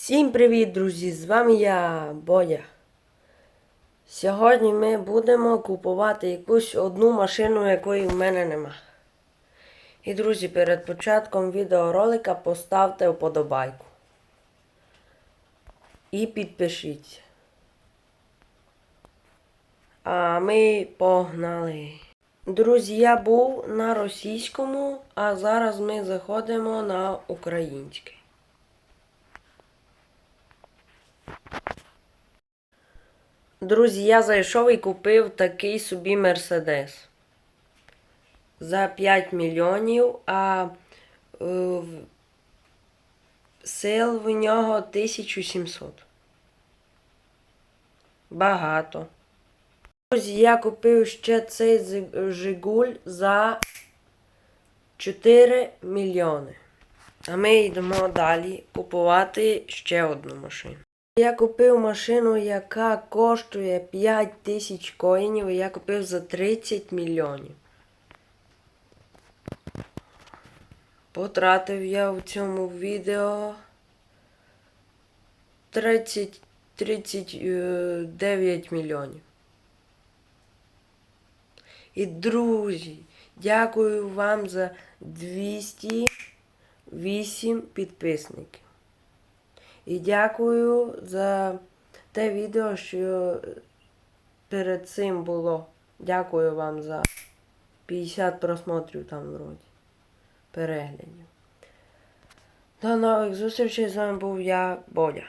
Всім привіт, друзі! З вами я, Бодя. Сьогодні ми будемо купувати якусь одну машину, якої в мене нема. І, друзі, перед початком відеоролика поставте вподобайку. І підпишіться. А ми погнали. Друзі, я був на російському, а зараз ми заходимо на українське. Друзі, я зайшов і купив такий собі Мерседес. За 5 мільйонів, а е, сил в нього 1700. Багато. Друзі, я купив ще цей Жигуль за 4 мільйони. А ми йдемо далі купувати ще одну машину. Я купив машину, яка коштує 5 тисяч коїнів, і я купив за 30 мільйонів. Потратив я в цьому відео 30, 39 мільйонів. І друзі, дякую вам за 208 підписників. І дякую за те відео, що перед цим було. Дякую вам за 50 просмотрів там вроді. Переглядів. До нових зустрічей. З вами був я, Бодя.